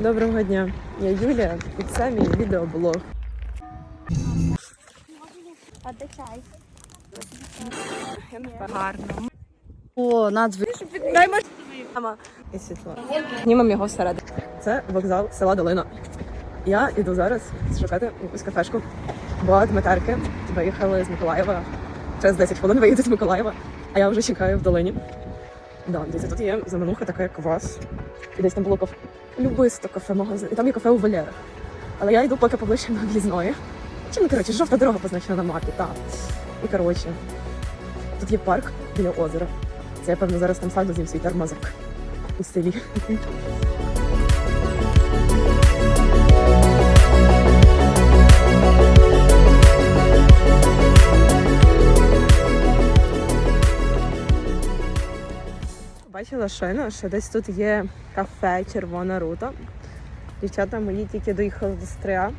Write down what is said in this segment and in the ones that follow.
Доброго дня, я Юлія, і це мій відеоблог. А де чай? Гарно. О, надзві. Мама і світло. Знімемо його всередині. Це вокзал села Долина. Я йду зараз шукати якусь кафешку, бо Дмитерки виїхали з Миколаєва. Через 10 хвилин виїдуть з Миколаєва, а я вже чекаю в долині. Да, дивіться, тут є замануха така, як у вас. І десь там було. Любисто кафе магазин. І там є кафе у Валерах. Але я йду поки поближче до об'їзної. Чи ну коротше, жовта дорога позначена на мапі, так. І коротше, тут є парк біля озера. Це я певно зараз там саду з'їм свій тормозок у селі. Бачила щойно, що десь тут є кафе Червона рута. Дівчата мої тільки доїхали до Стрия.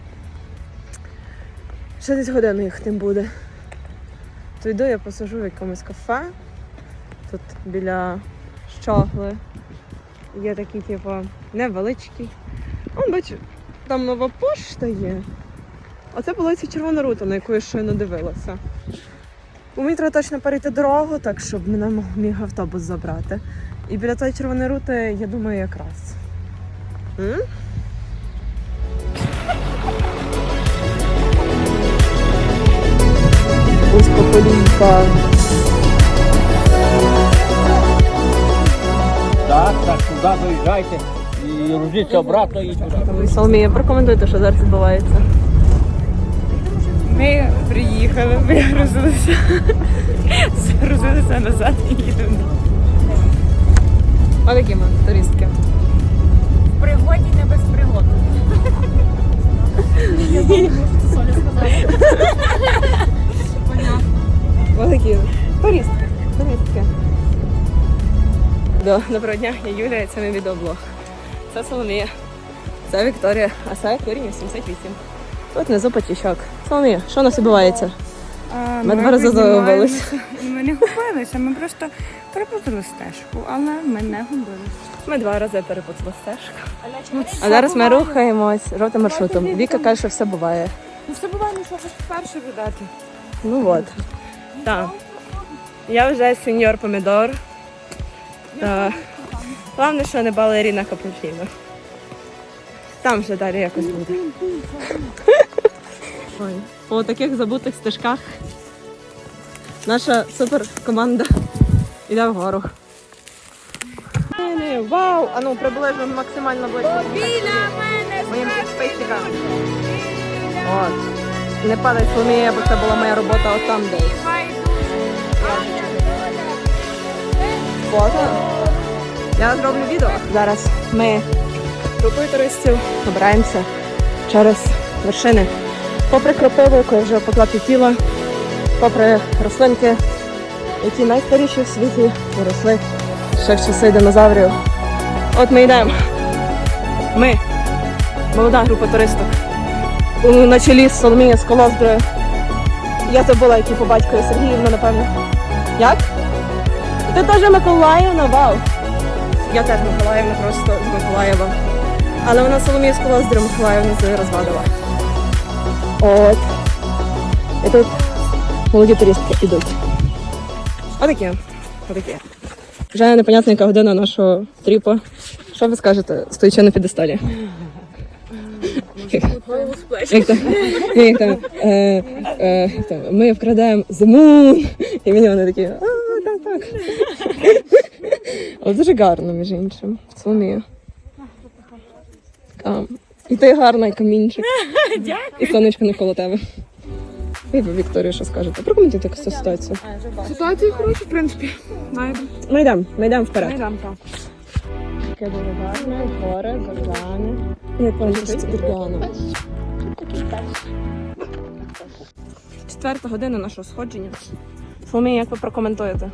Ще десь годину їх тим буде. То йду, я посажу в якомусь кафе. Тут біля щогли. Є такий, типу, невеличкий. Он бачу, там нова пошта є. А це червона рута, на яку я щойно дивилася. Мені треба точно перейти дорогу, так щоб мене міг автобус забрати. І біля тої червоної рути, я думаю, якраз. М? Узкополійка. Так, так, туди доїжджайте і грузіться обратно і туди. Ви, Соломія, прокоментуйте, що зараз відбувається. Ми приїхали, вигрузилися, загрузилися назад і їдемо. А такі ми туристки. В пригоді не без пригод. Отакі туристки. Туристки. Да, доброго дня, я Юлія, і це мій відеоблог. Це Соломія. Це Вікторія, а це корінь 88. Тут внизу потічок. Соломія, що у нас відбувається? Ми два рази загубились. Ми не губилися, ми просто перепутали стежку, але ми не губилися. Ми два рази перепутали стежку. А зараз ми рухаємось жовтим маршрутом. Віка каже, що все буває. Ну все буває, ну що ж вперше видати. Ну от. Так. Я вже сеньор помідор. Головне, що не балеріна капучино. Там вже далі якось буде. Ой. По таких забутих стежках наша супер команда йде вгору. Вау! А ну приближно максимально близько. Біля мене Моїм підписчикам. От. Не падай Соломія, бо це була моя робота отам десь. Фото. Я зроблю відео. Зараз ми групою туристів добираємося через вершини. Попри кропиву, яку я вже поклапітіла, попри рослинки, які найстаріші в світі росли ще в часи динозаврів. От ми йдемо. Ми, молода група туристок, на чолі з Соломія з Колоздрою. Я забула, які по батькові Сергіївна, напевно. Як? Ти теж Миколаївна, вау. Я теж Миколаївна, просто з Миколаєва. Але вона Соломія з Колоздрою з розвадила. От. І тут молоді туристки йдуть. Отакі. Отакі. Вже непонятна яка година нашого тріпу. Що ви скажете, стоячи на підесталі? Е, е, ми вкрадаємо зиму, і мені вони такі, а, так, так. Але дуже гарно, між іншим. Соломія. І ти гарна, і камінчик. Дякую. І сонечко навколо тебе. І ви, Вікторія, що скажете? Прокоментуйте якусь цю ситуацію. Ситуація хороша, в принципі. Найдемо. Ми йдемо, ми йдемо вперед. Найдемо так. Таке дуже гарне, гори. Я пам'ятаю, це горляна. Четверта година нашого сходження. Фомі, як ви прокоментуєте?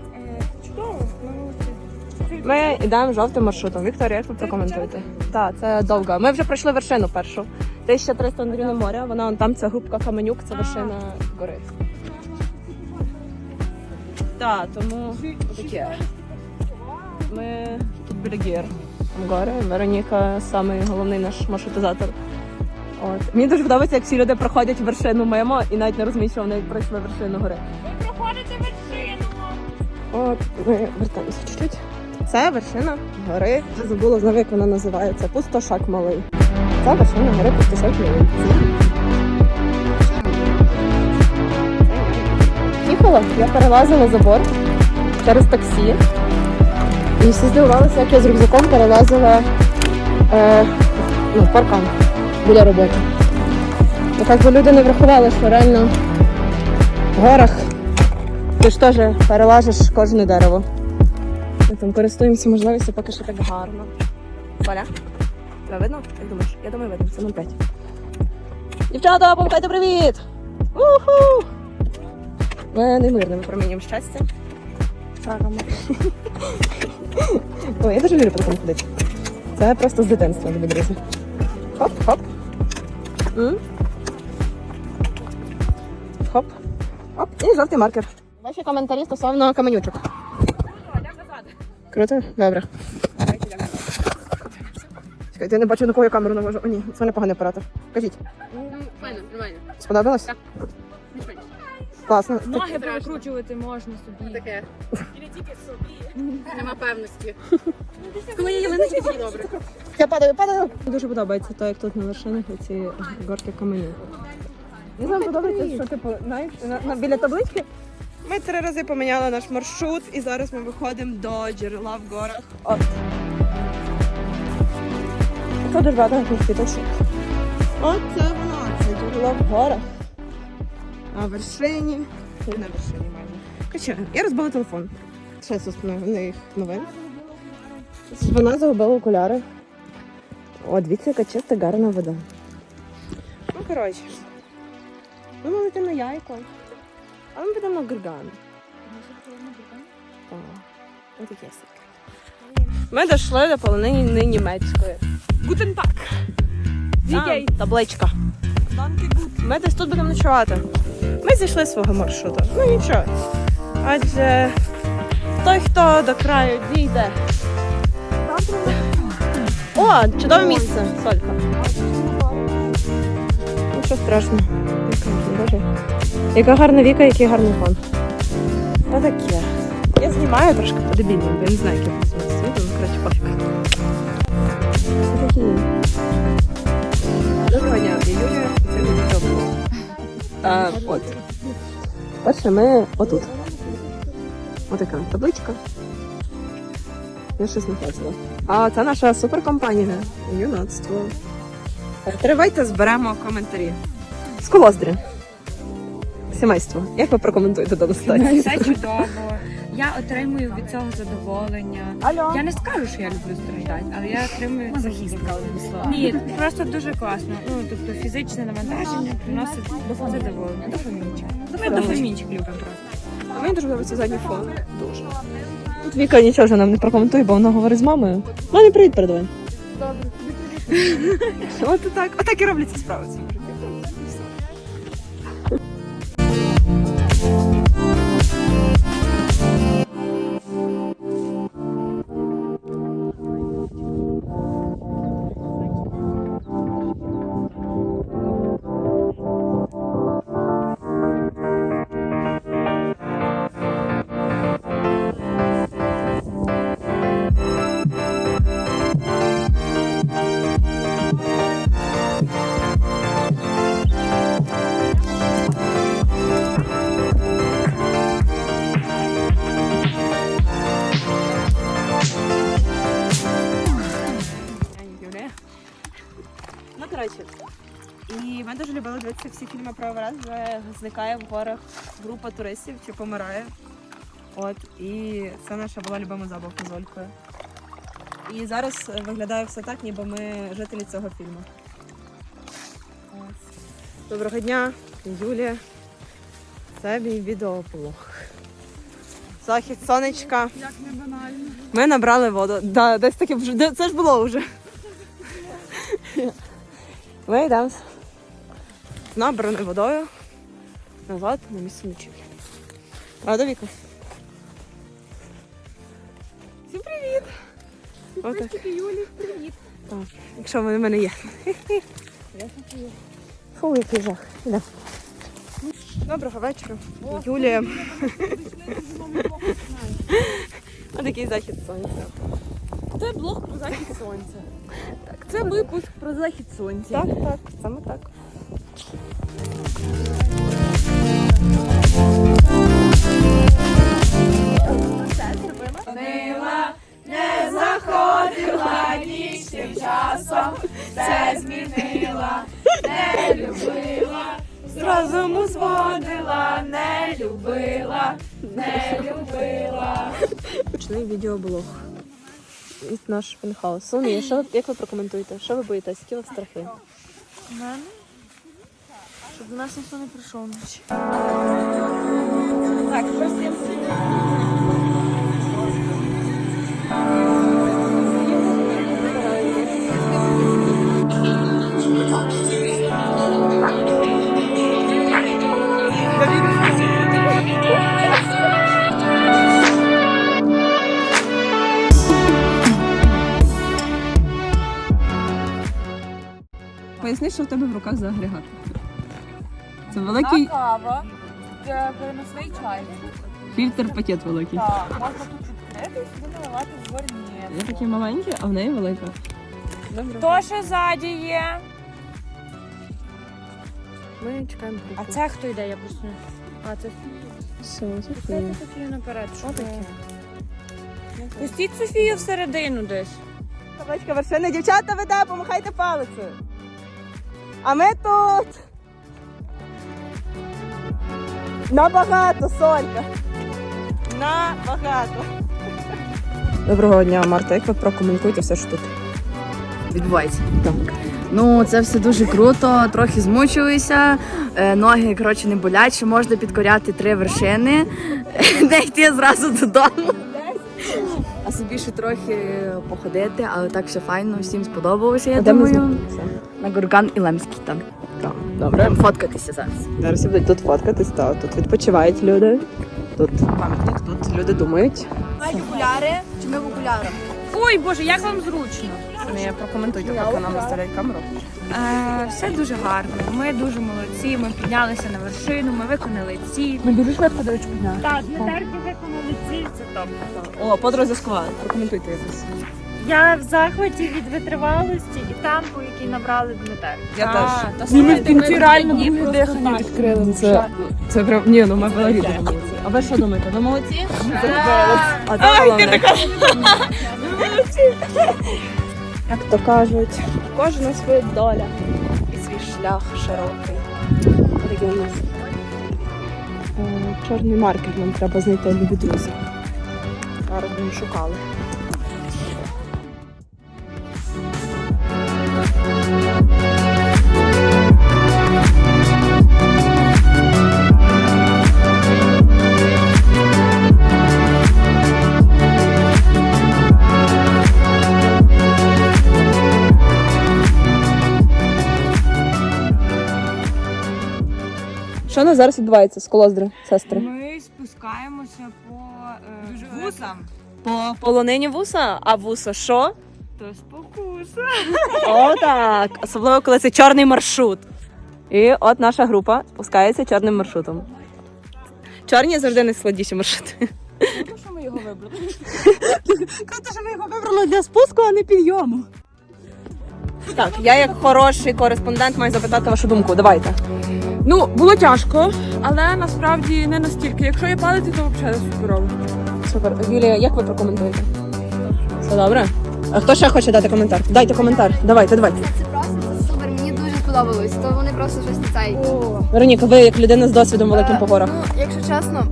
Ми йдемо жовтим маршрутом. Вікторія, як ви прокоментуєте? Так, це довго. Ми вже пройшли вершину першу. 1300 метрів моря. Вона вон там це групка Каменюк, це вершина гори. Так, тому таке. Ми тут біля гір. гори. Вероніка самий головний наш маршрутизатор. От. Мені дуже подобається, як всі люди проходять вершину мимо і навіть не розуміють, що вони пройшли вершину гори. Ви проходите вершину. От ми вертаємося чуть-чуть. Це вершина гори. Забула знову, як вона називається. Пустошак малий. Це вершина гори Пустошак малий. Їхала, я перелазила забор через таксі. І всі здивувалися, як я з рюкзаком перелазила е, ну, паркан біля роботи. Як би люди не врахували, що реально в горах ти ж теж перелажиш кожне дерево. Ми там користуємося можливістю, поки що так гарно. Валя, тебе видно? Як думаєш? Я думаю, видно. Це 05. Дівчата, помахайте привіт! Уху! Ми неймовірно промінюємо щастя. Ой, я дуже люблю по такому ходити. Це просто з дитинства, любі друзі. Хоп, хоп. М? Хоп. Оп, і жовтий маркер. Ваші коментарі стосовно каменючок. Круто? Добре. Чекайте, я не бачу, на кого я камеру навожу. О, ні, це непоганий оператор. Кажіть. Файно, нормально. Сподобалось? Так. Класно. Ноги перекручувати можна собі. Таке. Нема певності. Коли є ялиночки, тоді добре. Я падаю, падаю. Дуже подобається те, як тут на вершинах ці горки каменю. Мені знаю, подобається, що типу, знаєш, на, на, біля таблички. Ми три рази поміняли наш маршрут і зараз ми виходимо до джерела в горах. От. Це дуже багато квіточок. От це воно, це джерело в горах. На вершині. Ой, На вершині майже. Короче, я розбила телефон. Ще з основних новин. Вона загубила окуляри. О, дивіться, яка чиста гарна вода. Ну, коротше. Ми летимо на яйко. А ми підемо на Гурган. Так. Ось таке. Ми дійшли до полонини німецької. Гутен так. Там табличка. Ми десь тут будемо ночувати. Ми зійшли з свого маршруту. Ну нічого. Адже той, хто до краю дійде. О, чудове місце, Солька. Нічого страшного. Боже. Яка гарна віка, який гарний фон. Та таке. Я знімаю трошки по-дебільному, бо я не знаю, який фон світу, ну коротше, пофіг. Такі. Доброго дня, я Юлія, це мій відеоблог. А, от. Перше ми отут. Отака табличка. Я щось не бачила. А це наша суперкомпанія. Юнацтво. Тривайте, зберемо коментарі. З колоздри. Сімейство. Як ви прокоментуєте дану ситуацію? Все чудово. Я отримую від цього задоволення. Алло. Я не скажу, що я люблю страждати, але я отримую захист. Ні, просто дуже класно. Ну тобто фізичне навантаження приносить задоволення. Дофамінчик. Ми дофамінчик любимо просто. А мені дуже подобається задній фон. Дуже. Тут Віка нічого вже нам не прокоментує, бо вона говорить з мамою. Мамі привіт передавай. От так, отак і робляться справи. Зникає в горах група туристів чи помирає. От, і це наша була любима забавка з Олькою. І зараз е, виглядає все так, ніби ми жителі цього фільму. Ось. Доброго дня, Юлія. Це мій відеоблог. Захід сонечка. Як не банально. Ми набрали воду. Да, десь таке вже. Це ж було вже. Ми йдемо з набраною водою назад на місце ночівлі. Правда, Віка? Всім привіт! Отак. Так, Якщо вони в мене є. Фу, який жах. Іде. Доброго вечора. Юлія. Ось такий захід сонця. Це блог про захід сонця. Так, це випуск про захід сонця. Так, так, саме так. Розуму зводила, не любила, не любила. Почний відеоблог. Від наш пентхаус. Соломія, що ви- як ви прокоментуєте? Що ви боїтесь? Які у вас страхи? Мене? Щоб до нас ніхто не прийшов вночі. Так, просто Поясни, що в тебе в руках за агрегат. Це великий кава. Це переносний чай. фільтр пакет великий. Так, можна тут відкрити і сюди наливати. Я такі маленькі, а в неї велика. Добре. Хто ще ззаді є? Ми чекаємо А групу. це хто йде? Я просто не. А, це Все, Софія. Софію наперед. Що таке? Пустіть Софію всередину десь. Собачка вершини, дівчата веде, помахайте палицею. А ми тут. Набагато, Солька. Набагато. Доброго дня, Марта. Як ви прокоментуєте все, що тут? відбувається. Так. Ну, це все дуже круто, трохи змучилися, е, ноги коротше не болять, ще можна підкоряти три вершини, не йти зразу додому. А собі ще трохи походити, але так все файно, всім сподобалося, я Де ми думаю. На Гурган і Лемський там. Так, добре. Будемо фоткатися зараз. Зараз всі будуть тут фоткатись, та тут відпочивають люди. Тут пам'ятник, тут люди думають. окуляри чи ми в окулярах? Ой, Боже, як вам зручно? Не прокоментуйте, поки нам виставляють камеру. Е, все дуже гарно. Ми дуже молодці. Ми піднялися на вершину, ми виконали ціль. Ми дуже швидко, до речі, підняли. Так, ми терпі виконали ціль, це топ. О, подорож склад. Прокоментуйте якось. Я в захваті від витривалості і темпу, який набрали Дмитер. Я теж. Ну, ми в кінці реально друге дихання відкрили. Це, це прям, ні, ну ми дуже молодці. А ви що думаєте? Ви молодці? А це головне. Як то кажуть, у кожного своя доля і свій шлях широкий. Такий у нас е, чорний маркер нам треба знайти любі друзі. Зараз будемо шукали. Що у нас зараз відбувається з колоздри, сестри? Ми спускаємося по е, вусам. По полонині вуса, а вуса що? То спокуса. О, так. Особливо, коли це чорний маршрут. І от наша група спускається чорним маршрутом. Чорні завжди найскладніші маршрути. Круто, що ми його вибрали. Круто, що ми його вибрали для спуску, а не підйому. Так, я як хороший кореспондент маю запитати вашу думку. Давайте. Ну, було тяжко, але насправді не настільки. Якщо є палити, то взагалі суперово. Супер. Юлія, як ви прокоментуєте? Все добре? А хто ще хоче дати коментар? Дайте коментар. Давайте, давайте. Це просто супер, мені дуже сподобалось. То вони просто щось цей. Вероніка, ви як людина з досвідом великим по горах. Ну, якщо чесно,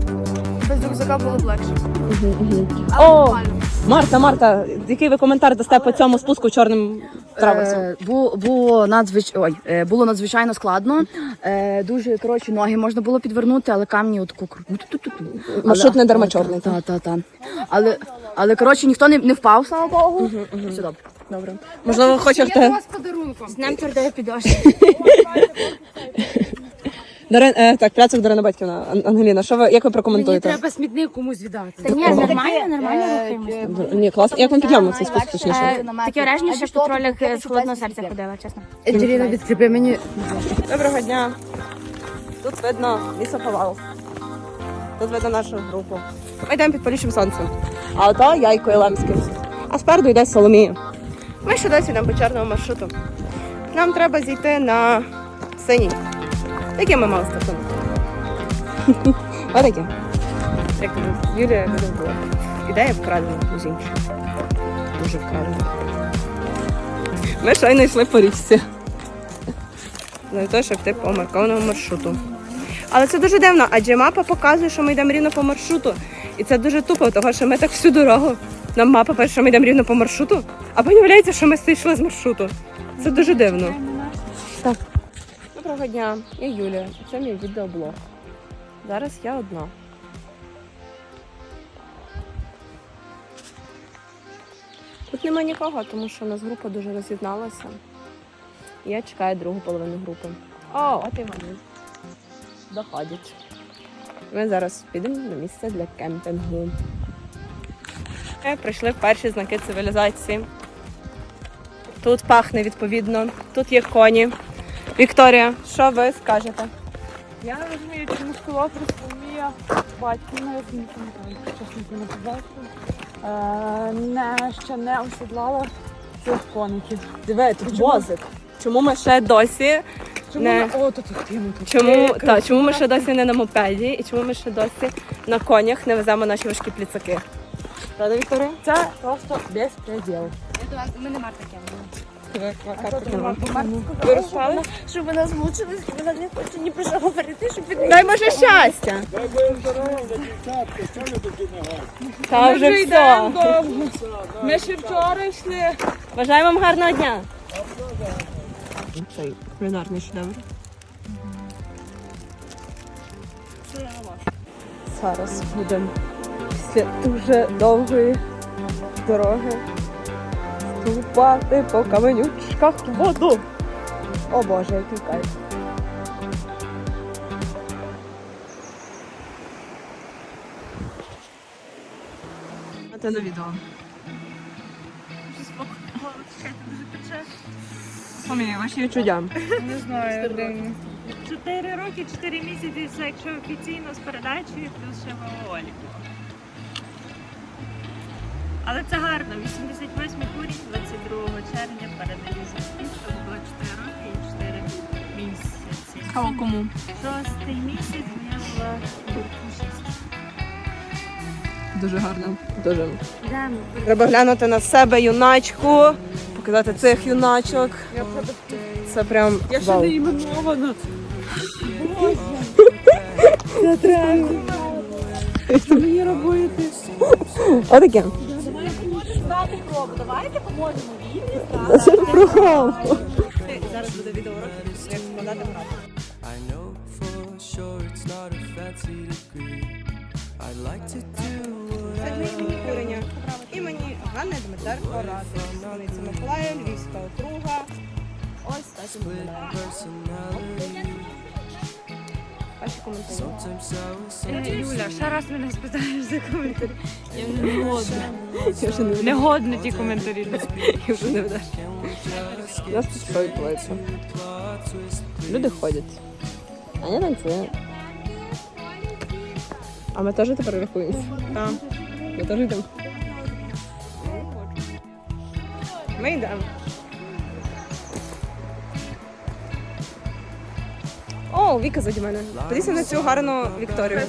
без рюкзака було б легше. Мгм, мгм. Але О! нормально. Марта, Марта, який ви коментар дасте по цьому спуску чорним? Е, бу- було, надзвич... Ой, е, було надзвичайно складно. Е, дуже коротше ноги можна було підвернути, але камні отаку. Маршрут не дарма чорний, Та, та, та. Але, але коротше ніхто не, не впав, слава Богу. Все добре. Добре. Можливо, ви Я до вас подарунком. З днем твердої підошви. Дарин, е, так, пляцок Дарина Батьківна. Ан- Ангеліна, що ви, як ви прокоментуєте? треба смітник комусь віддати. Та ні, нормально, нормально рухаємося. Ні, класно. Як вам підйом цей спуск точніше? Таке враження, що по тролях з холодного серця ходила, чесно. Анджеліна, відкріпи мені. Доброго дня. Тут видно лісоповал. Тут видно нашу групу. Ми йдемо під палючим сонцем. А ото Яйко і Лемський. А спереду йде Соломія. Ми ще досі йдемо по чорному маршруту. Нам треба зійти на синій. Який ми мали стартанути? Отакі. Як Юлія була. Ідея вкрадена між іншим. Дуже вкрадена. Ми щойно йшли по річці. для того, щоб йти по маркованому маршруту. Але це дуже дивно, адже мапа показує, що ми йдемо рівно по маршруту. І це дуже тупо, тому що ми так всю дорогу. Нам мапа пише, що ми йдемо рівно по маршруту, а виявляється, що ми йшли з маршруту. Це дуже дивно. Так. Доброго дня, я Юлія. Це мій відеоблог. Зараз я одна. Тут нема нікого, тому що у нас група дуже роз'єдналася. Я чекаю другу половину групи. О, от і вони. Доходять. Ми зараз підемо на місце для кемпінгу. Прийшли перші знаки цивілізації. Тут пахне відповідно, тут є коні. Вікторія, що ви скажете? Я не розумію, чи мускулатор Соломія батьківна, я чесно не побачила. Е, не, ще не осідлала цих коників. Диви, тут возик. Чому ми ще досі Чому Не. на- О, тут тут тут. Чому, Е, та, чому ми ще досі не на мопеді і чому ми ще досі на конях не веземо наші важкі пліцаки? Правда, Вікторія? Це просто безпреділ. Ми не Ви розпали? Щоб вона змучилась, і вона не хоче ні про що говорити, щоб від Дай може щастя! Та вже все. Ми ще вчора йшли. Бажаю вам гарного дня. Цей кулінарний шедевр. Зараз будемо після дуже довгої дороги ступати по каменючках в воду. О Боже, який кайф. А це на відео. Самі, ваші відчуття. Не знаю. Чотири роки, чотири місяці, це якщо офіційно з передачею, плюс ще волі. Але це гарно. 88 курінь 22 червня передані суспільству. Було 4 роки і 4 місяці. Кого кому? Шостий місяць я була гурту 6. Дуже гарно. Дуже. Треба глянути на себе юначку, показати цих юначок. Це прям Я ще не іменована. Отаке. I know for sure it's not a fancy degree. I'd like to do what імені Ганни Дмитерко Ради. Станиця Миколаїв, Львівська округа. Ось так і виглядає. personality. Ваші коментарі. Sometimes I Е, Юля, ще раз мене спитаєш за коментарі. Я не годна. Я вже не годна ті коментарі. я вже не ведеш. У нас тут що відбувається? Люди ходять. Аня танцює. А ми теж тепер рахуємося? Так. Ми теж йдемо. Ми йдемо. О, Віка заді мене. Подивіться на цю гарну Вікторію.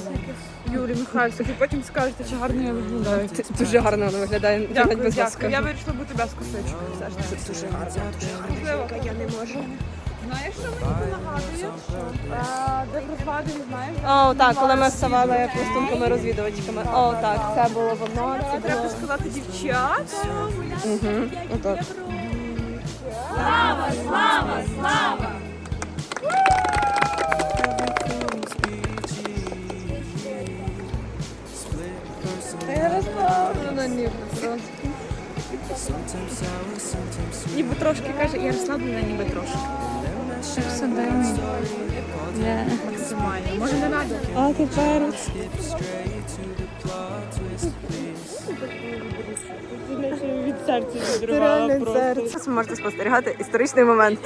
Юрій Михайлович, і потім скажете, чи гарно я виглядаю. Ти Дуже гарно вона виглядає. Дякую, без дякую. Я вирішила бути без косички. Все ж таки. Це дуже гарно, дуже гарно. Я не можу. Знаєш, що мені це нагадує? Не знаєш? О, так, коли ми ставали пластунками розвідувачками. О, так, це було воно. Це Треба сказати дівчата. Угу. Отак. Я розслаблена ніби трошки. Ніби трошки каже, я розслаблена, ніби трошки. Ще все дивно. Максимально. Може не надо. А тепер Від серця відривала реально просто. серце. Зараз ви можете спостерігати історичний момент.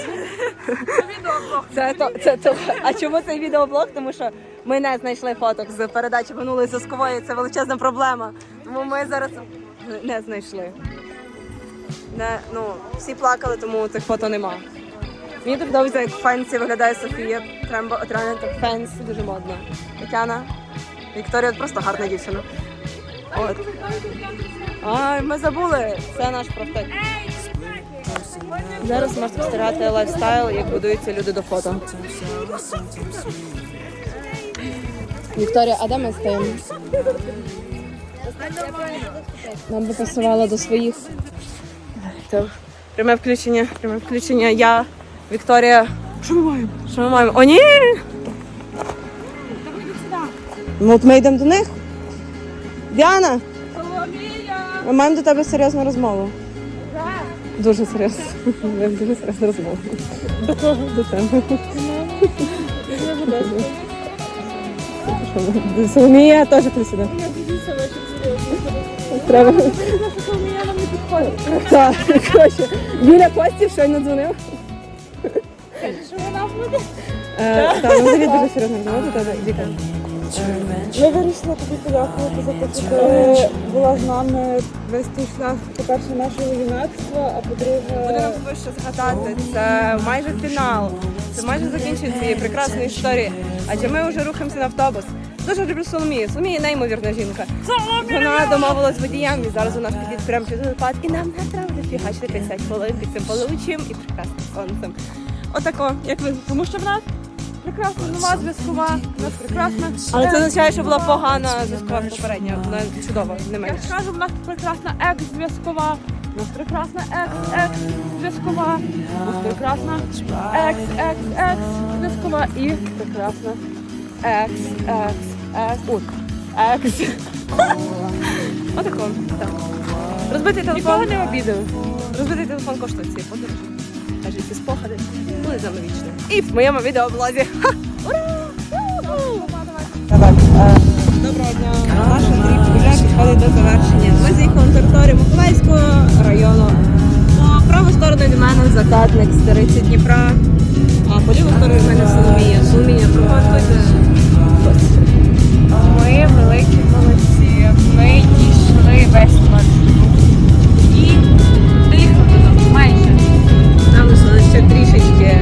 Це то, це то. А чому цей відеоблог? Тому що ми не знайшли фоток з передачі минулої зв'язкової. Це величезна проблема. Тому ми зараз не знайшли. Не, ну, всі плакали, тому цих фото нема. Мені дуже подобається, як фенсі виглядає Софія. Трембо Тренет фенс, дуже модно. Тетяна. Вікторія просто гарна дівчина. От. Ай, ми забули. Це наш профтек. Зараз можете спостерігати лайфстайл, як будуються люди до фото. Вікторія, а де ми стоїмо? Нам би пасувало до своїх. Так. Пряме включення, пряме включення. Я, Вікторія. Що ми маємо? Що ми маємо? О, ні! Ну, от ми йдемо до них. Діана! Ми маємо до тебе серйозну розмову. Дуже серйозно. Ми Дуже серйозну розмову. До кого? До тебе. Соломія теж ти сюди. Треба. Так, коротше. Юля Костів щойно дзвонив. Що вона буде? Так, ну взагалі дуже серйозно розмова до тебе. Віка. Ми вирішили тобі подякувати за те, що ти була з нами весь той шлях, по-перше, нашого юнацтва, а по-друге, нам тобі що згадати. Це майже фінал. Це майже закінчення цієї прекрасної історії. Адже ми вже рухаємося на автобус. Дуже люблю Соломію. Соломія неймовірна жінка. Вона домовилась з водієм і зараз у нас підійде прямо під водопад. І нам не треба дофігачити 50 хвилин під цим получим і прекрасним сонцем. Отако, як ви. тому що в нас прекрасна нова зв'язкова, в нас прекрасна. Але це означає, що була погана зв'язкова попередня. Вона чудова, не Я менше. скажу, в нас прекрасна екс-зв'язкова, в нас прекрасна екс-екс-зв'язкова, в нас прекрасна екс-екс-екс-зв'язкова і прекрасна екс-екс-екс. Екс. Отако. Так. Розбитий телефон. Нікого не обідали. Розбитий телефон коштує цієї подорожі. Каже, ці спогади були з. І в моєму відеоблозі. Ура! Так, е, Доброго дня. Наш тріп вже підходить до завершення. Ми заїхали на територію Миколаївського району. По праву сторону від мене закатник стариці Дніпра, а по ліву сторону від мене Соломія. Соломія, пропонуйте. Ми великі молодці. Ми дійшли весь маршрут. Ще трішечки.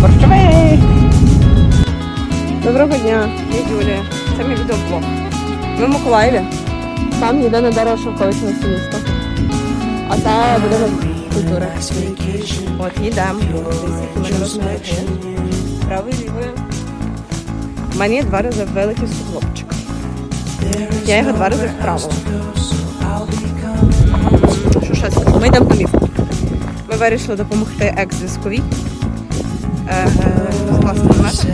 Борщовик! Доброго дня, я Юлія. Це мій відеоблог. Ми в Миколаєві. Там єдине дерево шовковичне все місто. А це будинок культури. От їдемо. Правою лівою. У мене є два рази великий суглобчик. Я його два рази вправила. Ми йдемо домів. Ми вирішили допомогти екс-зв'язковій. Е, скласти намет.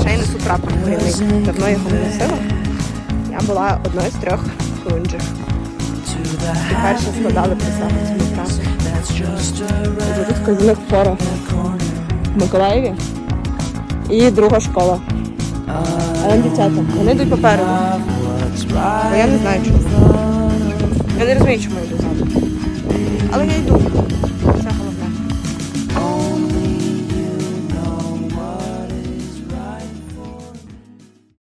Ще й несу прапор корінний. Давно його не носила. Я була одною з трьох клунджів. І перші складали присягу цьому. Вже тут вказівник фора в Миколаєві. І друга школа. Але дівчата, вони йдуть попереду. Бо я не знаю чому. Я не розумію, чому я йду ззаду. Але я йду.